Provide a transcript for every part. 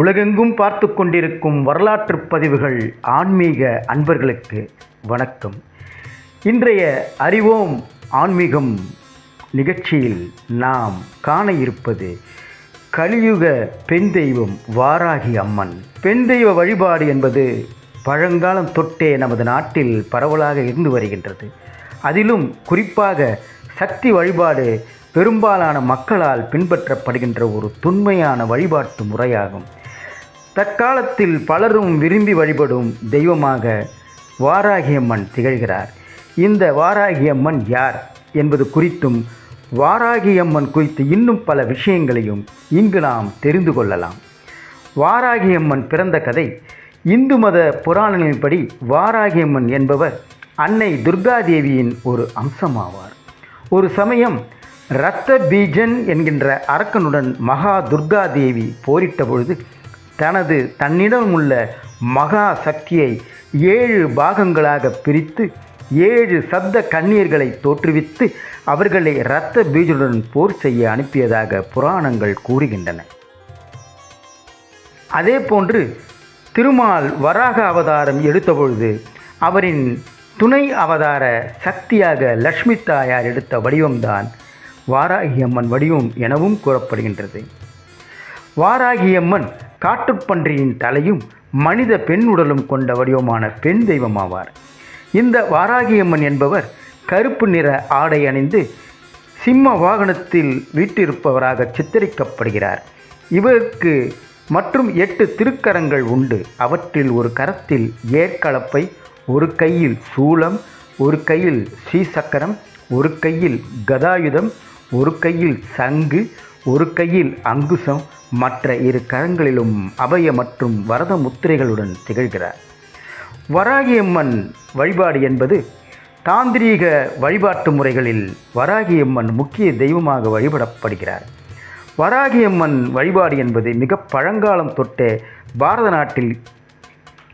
உலகெங்கும் பார்த்து கொண்டிருக்கும் வரலாற்று பதிவுகள் ஆன்மீக அன்பர்களுக்கு வணக்கம். இன்றைய அறிவோம் ஆன்மீகம் நிகழ்ச்சியில் நாம் காண இருப்பது கலியுக பெண் தெய்வம் வாராகி அம்மன். பெண் தெய்வ வழிபாடு என்பது பழங்காலம் தொட்டே நமது நாட்டில் பரவலாக இருந்து வருகின்றது. அதிலும் குறிப்பாக சக்தி வழிபாடு பெரும்பாலான மக்களால் பின்பற்றப்படுகின்ற ஒரு தொன்மையான வழிபாட்டு முறையாகும். தற்காலத்தில் பலரும் விரும்பி வழிபடும் தெய்வமாக வாராகியம்மன் திகழ்கிறார். இந்த வாராகியம்மன் யார் என்பது குறித்தும் வாராகியம்மன் குறித்து இன்னும் பல விஷயங்களையும் இங்கு நாம் தெரிந்து கொள்ளலாம். வாராகியம்மன் பிறந்த கதை இந்து மத புராணங்களின்படி வாராகியம்மன் என்பவர் அன்னை துர்காதேவியின் ஒரு அம்சமாவார். ஒரு சமயம் இரத்த பீஜன் என்கின்ற அரக்கனுடன் மகா துர்காதேவி போரிட்ட பொழுது தனது தன்னிடம் உள்ள மகா சக்தியை ஏழு பாகங்களாக பிரித்து ஏழு சப்த கண்ணீர்களை தோற்றுவித்து அவர்களை இரத்த பீஜனுடன் போர் செய்ய அனுப்பியதாக புராணங்கள் கூறுகின்றன. அதே போன்று திருமால் வராக அவதாரம் எடுத்தபொழுது அவரின் துணை அவதார சக்தியாக லக்ஷ்மி தாயார் எடுத்த வடிவம்தான் வாராகியம்மன் வடிவம் எனவும் கூறப்படுகின்றது. வாராகியம்மன் காட்டுப்பன்றியின் தலையும் மனித பெண் உடலும் கொண்ட வடிவமான பெண் தெய்வமாவார். இந்த வாராகியம்மன் என்பவர் கருப்பு நிற ஆடை அணிந்து சிம்ம வாகனத்தில் வீட்டிருப்பவராக சித்தரிக்கப்படுகிறார். இவருக்கு மற்றும் எட்டு திருக்கரங்கள் உண்டு. அவற்றில் ஒரு கரத்தில் ஏற்களப்பை ஒரு கையில் சூலம் ஒரு கையில் ஸ்ரீசக்கரம் ஒரு கையில் கதாயுதம் ஒரு கையில் சங்கு ஒரு கையில் அங்குசம் மற்ற இரு கரங்களிலும் அபய மற்றும் வரத முத்திரைகளுடன் திகழ்கிறார். வராகியம்மன் வழிபாடு என்பது தாந்திரீக வழிபாட்டு முறைகளில் வராகியம்மன் முக்கிய தெய்வமாக வழிபடப்படுகிறார். வராகியம்மன் வழிபாடு என்பது மிக பழங்காலம் தொட்டே பாரத நாட்டில்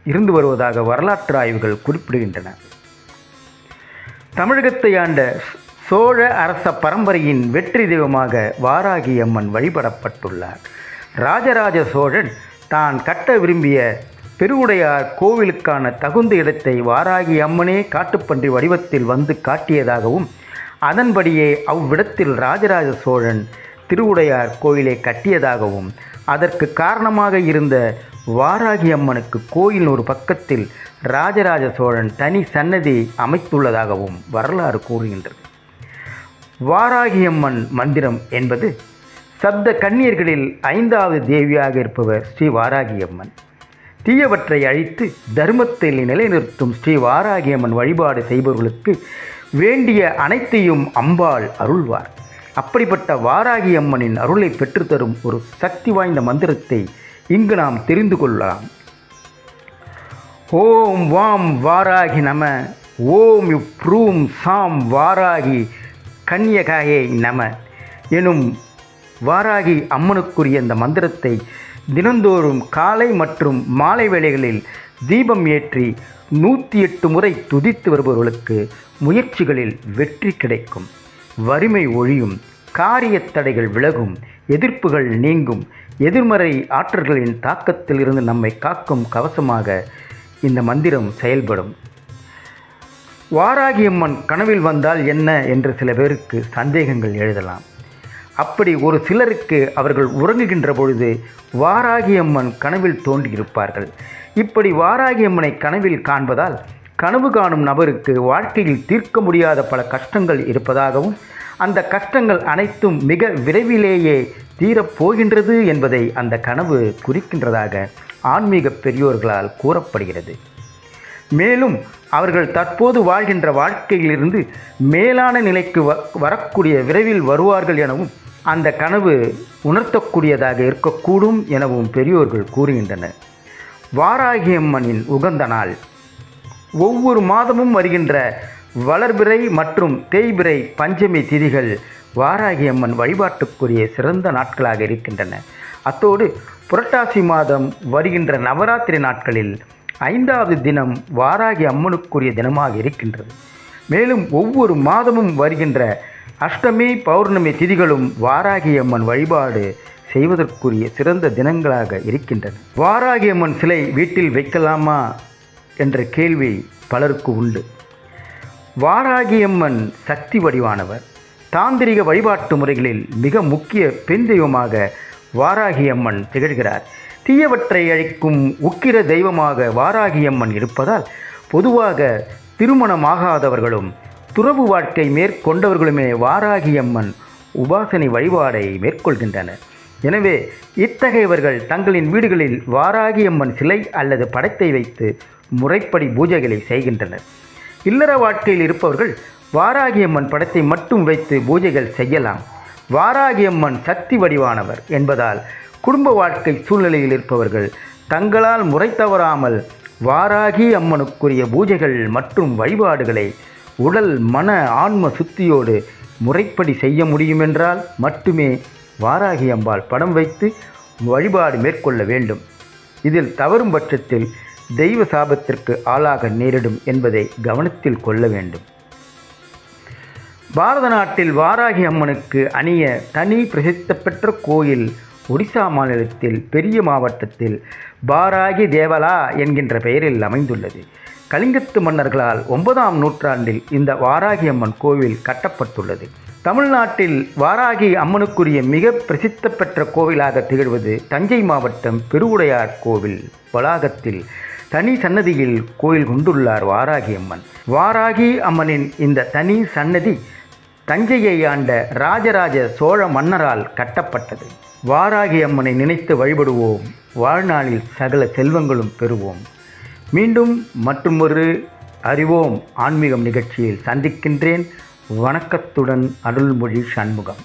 இருந்து வருவதாக வரலாற்று ஆய்வுகள் குறிப்பிடுகின்றன. தமிழகத்தை ஆண்ட சோழ அரச பரம்பரையின் வெற்றி தெய்வமாக வாராகி அம்மன் வழிபடப்பட்டுள்ளார். ராஜராஜ சோழன் தான் கட்ட விரும்பிய பெருவுடையார் கோவிலுக்கான தகுந்த இடத்தை வாராகி அம்மனே காட்டுப்பன்றி வடிவத்தில் வந்து காட்டியதாகவும் அதன்படியே அவ்விடத்தில் ராஜராஜ சோழன் திருவுடையார் கோயிலை கட்டியதாகவும் அதற்கு காரணமாக இருந்த வாராகி அம்மனுக்கு கோயில் ஒரு பக்கத்தில் ராஜராஜ சோழன் தனி சன்னதி அமைத்துள்ளதாகவும் வரலாறு கூறுகின்றது. வாராகியம்மன் மந்திரம் என்பது சப்த கன்னியர்களில் ஐந்தாவது தேவியாக இருப்பவர் ஸ்ரீ வாராகியம்மன். தீயவற்றை அழித்து தர்மத்தில் நிலைநிறுத்தும் ஸ்ரீ வாராகியம்மன் வழிபாடு செய்பவர்களுக்கு வேண்டிய அனைத்தையும் அம்பாள் அருள்வார். அப்படிப்பட்ட வாராகி அம்மனின் அருளை பெற்றுத்தரும் ஒரு சக்தி வாய்ந்த மந்திரத்தை இங்கு நாம் தெரிந்து கொள்ளலாம். ஓம் வாம் வாராகி நம ஓம் ப்ரூம் சாம் வாராகி கன்யகாயே நம எனும் வாராகி அம்மனுக்குரிய இந்த மந்திரத்தை தினந்தோறும் காலை மற்றும் மாலை வேளைகளில் தீபம் ஏற்றி நூற்றி எட்டு முறை துதித்து வருபவர்களுக்கு முயற்சிகளில் வெற்றி கிடைக்கும். வறுமை ஒழியும் காரிய தடைகள் விலகும் எதிர்ப்புகள் நீங்கும் எதிர்மறை ஆற்றல்களின் தாக்கத்தில் இருந்து நம்மை காக்கும் கவசமாக இந்த மந்திரம் செயல்படும். வாராகியம்மன் கனவில் வந்தால் என்ன என்று சில பேருக்கு சந்தேகங்கள் எழுதலாம். அப்படி ஒரு சிலருக்கு அவர்கள் உறங்குகின்ற பொழுது வாராகியம்மன் கனவில் தோன்றியிருப்பார்கள். இப்படி வாராகியம்மனை கனவில் காண்பதால் கனவு காணும் நபருக்கு வாழ்க்கையில் தீர்க்க முடியாத பல கஷ்டங்கள் இருப்பதாகவும் அந்த கஷ்டங்கள் அனைத்தும் மிக விரைவிலேயே தீரப்போகின்றது என்பதை அந்த கனவு குறிக்கின்றதாக ஆன்மீக பெரியோர்களால் கூறப்படுகிறது. மேலும் அவர்கள் தற்போது வாழ்கின்ற வாழ்க்கையிலிருந்து மேலான நிலைக்கு வ வரக்கூடிய விரைவில் வருவார்கள் எனவும் அந்த கனவு உணர்த்தக்கூடியதாக இருக்கக்கூடும் எனவும் பெரியோர்கள் கூறுகின்றனர். வாராகியம்மனின் உகந்த நாள். ஒவ்வொரு மாதமும் வருகின்ற வளர்பிறை மற்றும் தேய்பிறை பஞ்சமி திதிகள் வாராகியம்மன் வழிபாட்டுக்குரிய சிறந்த நாட்களாக இருக்கின்றன. அத்தோடு புரட்டாசி மாதம் வருகின்ற நவராத்திரி நாட்களில் ஐந்தாவது தினம் வாராகி அம்மனுக்குரிய தினமாக இருக்கின்றது. மேலும் ஒவ்வொரு மாதமும் வருகின்ற அஷ்டமி பௌர்ணமி திதிகளும் வாராகி அம்மன் வழிபாடு செய்வதற்குரிய சிறந்த தினங்களாக இருக்கின்றன. வாராகி அம்மன் சிலை வீட்டில் வைக்கலாமா என்ற கேள்வி பலருக்கு உண்டு. வாராகியம்மன் சக்தி வடிவானவர். தாந்திரிக வழிபாட்டு முறைகளில் மிக முக்கிய பெண் தெய்வமாக வாராகியம்மன் திகழ்கிறார். தீயவற்றை அழிக்கும் உக்கிர தெய்வமாக வாராகியம்மன் இருப்பதால் பொதுவாக திருமணமாகாதவர்களும் துறவு வாழ்க்கை மேற்கொண்டவர்களுமே வாராகியம்மன் உபாசனை வழிபாடை மேற்கொள்கின்றனர். எனவே இத்தகையவர்கள் தங்களின் வீடுகளில் வாராகியம்மன் சிலை அல்லது படத்தை வைத்து முறைப்படி பூஜைகளை செய்கின்றனர். இல்லற வாழ்க்கையில் இருப்பவர்கள் வாராகியம்மன் படத்தை மட்டும் வைத்து பூஜைகள் செய்யலாம். வாராகியம்மன் சக்தி வடிவானவர் என்பதால் குடும்ப வாழ்க்கை சூழ்நிலையில் இருப்பவர்கள் தங்களால் முறை தவறாமல் வாராகி அம்மனுக்குரிய பூஜைகள் மற்றும் வழிபாடுகளை உடல் மன ஆன்ம சுத்தியோடு முறைப்படி செய்ய முடியுமென்றால் மட்டுமே வாராகி அம்பாள் படம் வைத்து வழிபாடு மேற்கொள்ள வேண்டும். இதில் தவறும் பட்சத்தில் தெய்வ சாபத்திற்கு ஆளாக நேரிடும் என்பதை கவனத்தில் கொள்ள வேண்டும். பாரத நாட்டில் வாராகி அம்மனுக்கு அணிய தனி பிரசித்த பெற்ற கோயில் ஒடிசா மாநிலத்தில் பெரிய மாவட்டத்தில் பாராகி தேவலா என்கின்ற பெயரில் அமைந்துள்ளது. கலிங்கத்து மன்னர்களால் ஒன்பதாம் நூற்றாண்டில் இந்த வாராகி அம்மன் கோவில் கட்டப்பட்டுள்ளது. தமிழ்நாட்டில் வாராகி அம்மனுக்குரிய மிக பிரசித்த பெற்ற கோவிலாக திகழ்வது தஞ்சை மாவட்டம் பெருவுடையார் கோவில் வளாகத்தில் தனி சன்னதியில் கோயில் கொண்டுள்ளார் வாராகி அம்மன் வாராகி அம்மனின் இந்த தனி சன்னதி தஞ்சையை ஆண்ட ராஜராஜ சோழ மன்னரால் கட்டப்பட்டது. வாராகி அம்மனை நினைத்து வழிபடுவோம். வாழ்நாளில் சகல செல்வங்களும் பெறுவோம். மீண்டும் மற்றுமொரு அறிவோம் ஆன்மீகம் நிகழ்ச்சியில் சந்திக்கின்றேன். வணக்கத்துடன் அருள்மொழி சண்முகம்.